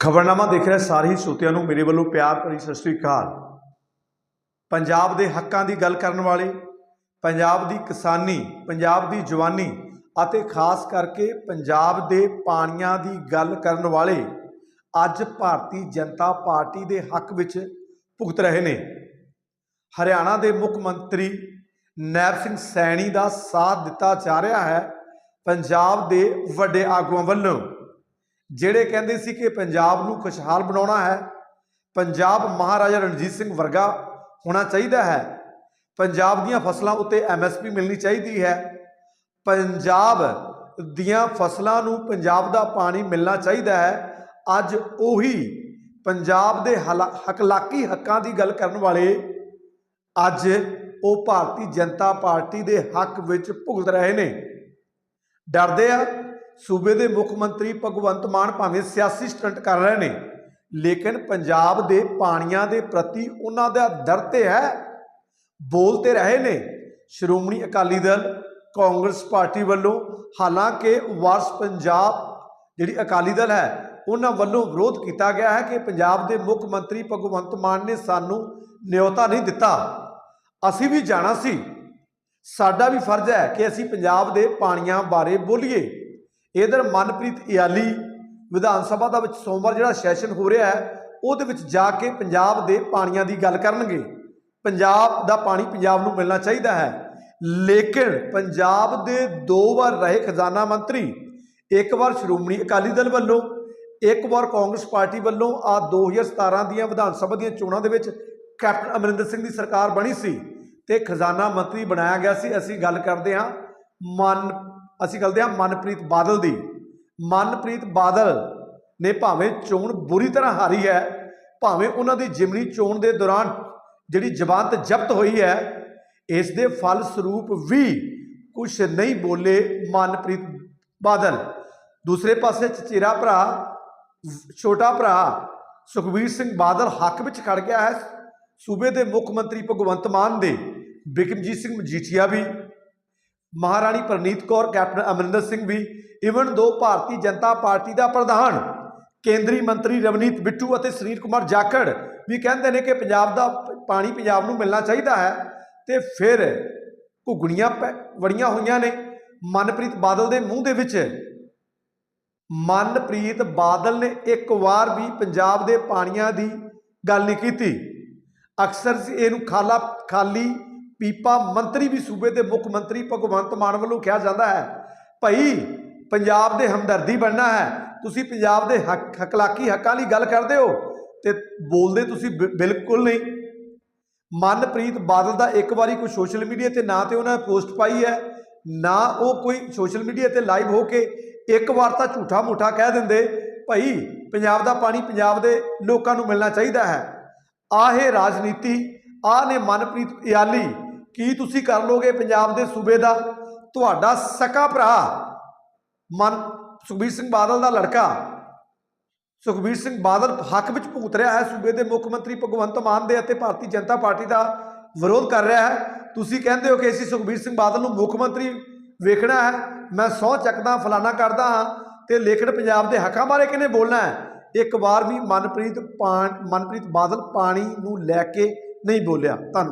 ਖਬਰਨਾਮਾ ਦੇਖ ਰਹੇ ਸਾਰੇ ਹੀ ਸਰੋਤਿਆਂ ਨੂੰ, ਮੇਰੇ ਵੱਲੋਂ ਪਿਆਰ ਭਰੀ ਸਤਿ ਸ੍ਰੀ ਅਕਾਲ। ਪੰਜਾਬ ਦੇ ਹੱਕਾਂ ਦੀ ਗੱਲ ਕਰਨ ਵਾਲੇ, ਪੰਜਾਬ ਦੀ ਕਿਸਾਨੀ, ਪੰਜਾਬ ਦੀ ਜਵਾਨੀ ਅਤੇ ਖਾਸ ਕਰਕੇ ਪੰਜਾਬ ਦੇ ਪਾਣੀਆਂ ਦੀ ਗੱਲ ਕਰਨ ਵਾਲੇ ਅੱਜ ਭਾਰਤੀ ਜਨਤਾ ਪਾਰਟੀ ਦੇ ਹੱਕ ਵਿੱਚ ਭੁਗਤ ਰਹੇ ਨੇ। ਹਰਿਆਣਾ ਦੇ ਮੁੱਖ ਮੰਤਰੀ ਨੈਬ ਸਿੰਘ ਸੈਣੀ ਦਾ ਸਾਥ ਦਿੱਤਾ ਜਾ ਰਿਹਾ ਹੈ। ਪੰਜਾਬ ਦੇ ਵੱਡੇ ਆਗੂਆਂ ਵੱਲੋਂ ਜਿਹੜੇ ਕਹਿੰਦੇ ਸੀ ਕਿ ਪੰਜਾਬ ਨੂੰ ਖੁਸ਼ਹਾਲ ਬਣਾਉਣਾ ਹੈ, ਪੰਜਾਬ ਮਹਾਰਾਜਾ ਰਣਜੀਤ ਸਿੰਘ ਵਰਗਾ ਹੋਣਾ ਚਾਹੀਦਾ ਹੈ। ਪੰਜਾਬ ਦੀਆਂ ਫਸਲਾਂ ਉੱਤੇ ਐਮਐਸਪੀ ਮਿਲਣੀ ਚਾਹੀਦੀ ਹੈ। ਪੰਜਾਬ ਦੀਆਂ ਫਸਲਾਂ ਨੂੰ ਪੰਜਾਬ ਦਾ ਪਾਣੀ ਮਿਲਣਾ ਚਾਹੀਦਾ ਹੈ। ਅੱਜ ਉਹੀ ਪੰਜਾਬ ਦੇ ਹਲਾ- ਹਕਲਾਕੀ ਹੱਕਾਂ ਦੀ ਗੱਲ ਕਰਨ ਵਾਲੇ ਅੱਜ ਉਹ ਭਾਰਤੀ ਜਨਤਾ ਪਾਰਟੀ ਦੇ ਹੱਕ ਵਿੱਚ ਭੁਗਤ ਰਹੇ ਨੇ। ਡਰਦੇ ਆ? ਸੂਬੇ ਦੇ ਮੁੱਖ ਮੰਤਰੀ ਭਗਵੰਤ ਮਾਨ ਭਾਵੇਂ ਸਿਆਸੀ ਸਟੰਟ ਕਰ ਰਹੇ ਨੇ, ਲੇਕਿਨ ਪੰਜਾਬ ਦੇ ਪਾਣੀਆਂ ਦੇ ਪ੍ਰਤੀ ਉਹਨਾਂ ਦਾ ਦਰਦ ਤੇ ਹੈ। ਬੋਲ ਬੋਲਤੇ ਰਹੇ ਨੇ ਸ਼੍ਰੋਮਣੀ ਅਕਾਲੀ ਦਲ, ਕਾਂਗਰਸ ਪਾਰਟੀ ਵੱਲੋਂ, ਹਾਲਾਂਕਿ ਵਾਰਸ ਪੰਜਾਬ ਜਿਹੜੀ ਅਕਾਲੀ ਦਲ ਹੈ, ਉਹਨਾਂ ਵੱਲੋਂ ਵਿਰੋਧ ਕੀਤਾ ਗਿਆ ਹੈ ਕਿ ਪੰਜਾਬ ਦੇ ਮੁੱਖ ਮੰਤਰੀ ਭਗਵੰਤ ਮਾਨ ਨੇ ਸਾਨੂੰ ਨਿਯੋਤਾ ਨਹੀਂ ਦਿੱਤਾ। ਅਸੀਂ ਵੀ ਜਾਣਾ ਸੀ। ਸਾਡਾ ਵੀ ਫਰਜ਼ ਹੈ ਕਿ ਅਸੀਂ ਪੰਜਾਬ ਦੇ ਪਾਣੀਆਂ ਬਾਰੇ ਬੋਲੀਏ। ਇਧਰ ਮਨਪ੍ਰੀਤ ਇਆਲੀ ਵਿਧਾਨ ਸਭਾ ਦਾ ਵਿੱਚ ਸੋਮਵਾਰ ਜਿਹੜਾ ਸੈਸ਼ਨ ਹੋ ਰਿਹਾ ਹੈ, ਉਹਦੇ ਵਿੱਚ ਜਾ ਕੇ ਪੰਜਾਬ ਦੇ ਪਾਣੀਆਂ ਦੀ ਗੱਲ ਕਰਨਗੇ। ਪੰਜਾਬ ਦਾ ਪਾਣੀ ਪੰਜਾਬ ਨੂੰ ਮਿਲਣਾ ਚਾਹੀਦਾ ਹੈ। ਲੇਕਿਨ ਪੰਜਾਬ ਦੇ ਦੋ ਵਾਰ ਰਹੇ ਖਜ਼ਾਨਾ ਮੰਤਰੀ, ਇੱਕ ਵਾਰ ਸ਼੍ਰੋਮਣੀ ਅਕਾਲੀ ਦਲ ਵੱਲੋਂ, ਇੱਕ ਵਾਰ ਕਾਂਗਰਸ ਪਾਰਟੀ ਵੱਲੋਂ ਆ 2017 ਦੀਆਂ ਵਿਧਾਨ ਸਭਾ ਦੀਆਂ ਚੋਣਾਂ ਦੇ ਵਿੱਚ ਕੈਪਟਨ ਅਮਰਿੰਦਰ ਸਿੰਘ ਦੀ ਸਰਕਾਰ ਬਣੀ ਸੀ ਤੇ ਖਜ਼ਾਨਾ ਮੰਤਰੀ ਬਣਾਇਆ ਗਿਆ ਸੀ। ਅਸੀਂ ਗੱਲ ਕਰਦੇ ਹਾਂ ਮਨ ਅਸੀਂ ਕਰਦੇ ਹਾਂ ਮਨਪ੍ਰੀਤ ਬਾਦਲ ਦੀ। ਮਨਪ੍ਰੀਤ ਬਾਦਲ ਨੇ ਭਾਵੇਂ ਚੋਣ ਬੁਰੀ ਤਰ੍ਹਾਂ ਹਾਰੀ ਹੈ, ਭਾਵੇਂ ਉਹਨਾਂ ਦੀ ਜਿਮਨੀ ਚੋਣ ਦੇ ਦੌਰਾਨ ਜਿਹੜੀ ਜ਼ਬਾਨਤ ਜ਼ਬਤ ਹੋਈ ਹੈ, ਇਸ ਦੇ ਫਲ ਸਰੂਪ ਵੀ ਕੁਝ ਨਹੀਂ ਬੋਲੇ ਮਨਪ੍ਰੀਤ ਬਾਦਲ। ਦੂਸਰੇ ਪਾਸੇ ਚਚੇਰਾ ਭਰਾ, ਛੋਟਾ ਭਰਾ ਸੁਖਬੀਰ ਸਿੰਘ ਬਾਦਲ ਹੱਕ ਵਿੱਚ ਖੜ ਗਿਆ ਹੈ। ਸੂਬੇ ਦੇ ਮੁੱਖ ਮੰਤਰੀ ਭਗਵੰਤ ਮਾਨ ਦੇ ਬਿਕਰਮਜੀਤ ਸਿੰਘ ਮਜੀਠੀਆ ਵੀ। ਮਹਾਰਾਣੀ ਪ੍ਰਨੀਤ ਕੌਰ, ਕੈਪਟਨ ਅਮਰਿੰਦਰ ਸਿੰਘ ਵੀ ਇਵਨ ਦੋ ਭਾਰਤੀ ਜਨਤਾ ਪਾਰਟੀ ਦਾ ਪ੍ਰਧਾਨ, ਕੇਂਦਰੀ ਮੰਤਰੀ ਰਵਨੀਤ ਬਿੱਟੂ ਅਤੇ ਸੁਨੀਲ ਕੁਮਾਰ ਜਾਖੜ ਵੀ ਕਹਿੰਦੇ ਨੇ ਕਿ ਪੰਜਾਬ ਦਾ ਪਾਣੀ ਪੰਜਾਬ ਨੂੰ ਮਿਲਣਾ ਚਾਹੀਦਾ ਹੈ ਤੇ ਫਿਰ ਘੁਗਣੀਆਂ ਪੈ- ਵੜੀਆਂ ਹੋਈਆਂ ਨੇ। ਮਨਪ੍ਰੀਤ ਬਾਦਲ ਦੇ ਮੂੰਹ ਦੇ ਵਿੱਚ ਮਨਪ੍ਰੀਤ ਬਾਦਲ ਨੇ ਇੱਕ ਵਾਰ ਵੀ ਪੰਜਾਬ ਦੇ ਪਾਣੀਆਂ ਦੀ ਗੱਲ ਨਹੀਂ ਕੀਤੀ। ਅਕਸਰ ਇਹਨੂੰ ਖਾਲਾ, ਖਾਲੀ ਪੀਪਾ ਮੰਤਰੀ ਵੀ ਸੂਬੇ ਦੇ ਮੁੱਖ ਮੰਤਰੀ ਭਗਵੰਤ ਮਾਨ ਵੱਲੋਂ ਕਿਹਾ ਜਾਂਦਾ ਹੈ, ਭਈ, ਪੰਜਾਬ ਦੇ ਹਮਦਰਦੀ ਬਣਨਾ ਹੈ। ਤੁਸੀਂ ਪੰਜਾਬ ਦੇ ਹੱਕ, ਹਕਲਾਕੀ ਹੱਕਾਂ ਲਈ ਗੱਲ ਕਰਦੇ ਹੋ ਤੇ ਬੋਲਦੇ ਤੁਸੀਂ ਬਿ- ਬਿਲਕੁਲ ਨਹੀਂ। ਮਨਪ੍ਰੀਤ ਬਾਦਲ ਦਾ ਇੱਕ ਵਾਰੀ ਕੋਈ ਸੋਸ਼ਲ ਮੀਡੀਆ ਤੇ ਨਾ ਤੇ ਉਹਨਾਂ ਨੇ ਪੋਸਟ ਪਾਈ ਹੈ, ਨਾ ਉਹ ਕੋਈ ਸੋਸ਼ਲ ਮੀਡੀਆ ਤੇ ਲਾਈਵ ਹੋ ਕੇ ਇੱਕ ਵਾਰ ਤਾਂ ਝੂਠਾ ਮੂਠਾ ਕਹਿ ਦਿੰਦੇ, ਭਈ, ਪੰਜਾਬ ਦਾ ਪਾਣੀ ਪੰਜਾਬ ਦੇ ਲੋਕਾਂ ਨੂੰ ਮਿਲਣਾ ਚਾਹੀਦਾ ਹੈ। ਆਹ ਇਹ ਰਾਜਨੀਤੀ, ਆਹ ਨੇ ਮਨਪ੍ਰੀਤ ਇਆਲੀ ਕੀ ਤੁਸੀਂ ਕਰ ਲੋਗੇ ਪੰਜਾਬ ਦੇ ਸੂਬੇ ਦਾ? ਤੁਹਾਡਾ ਸਕਾ ਭਰਾ, ਮਨ, ਸੁਖਬੀਰ ਸਿੰਘ ਬਾਦਲ ਦਾ ਲੜਕਾ। ਸੁਖਬੀਰ ਸਿੰਘ ਬਾਦਲ ਹੱਕ ਵਿੱਚ ਭੁਗਤ ਰਿਹਾ ਹੈ, ਸੂਬੇ ਦੇ ਮੁੱਖ ਮੰਤਰੀ ਭਗਵੰਤ ਮਾਨ ਦੇ ਅਤੇ ਭਾਰਤੀ ਜਨਤਾ ਪਾਰਟੀ ਦਾ ਵਿਰੋਧ ਕਰ ਰਿਹਾ ਹੈ। ਤੁਸੀਂ ਕਹਿੰਦੇ ਹੋ ਕਿ ਅਸੀਂ ਸੁਖਬੀਰ ਸਿੰਘ ਬਾਦਲ ਨੂੰ ਮੁੱਖ ਮੰਤਰੀ ਵੇਖਣਾ ਹੈ। ਮੈਂ ਸਹੁੰ ਚੱਕਦਾ ਫਲਾਣਾ ਕਰਦਾ ਹਾਂ ਤੇ ਲੇਕਿਨ ਪੰਜਾਬ ਦੇ ਹੱਕਾਂ ਬਾਰੇ ਕਿਹਨੇ ਬੋਲਣਾ ਹੈ? ਇੱਕ ਵਾਰ ਵੀ ਮਨਪ੍ਰੀਤ ਪਾਣ, ਮਨਪ੍ਰੀਤ ਬਾਦਲ ਪਾਣੀ ਨੂੰ ਲੈ ਕੇ ਨਹੀਂ ਬੋਲਿਆ। ਧੰਨਵਾਦ।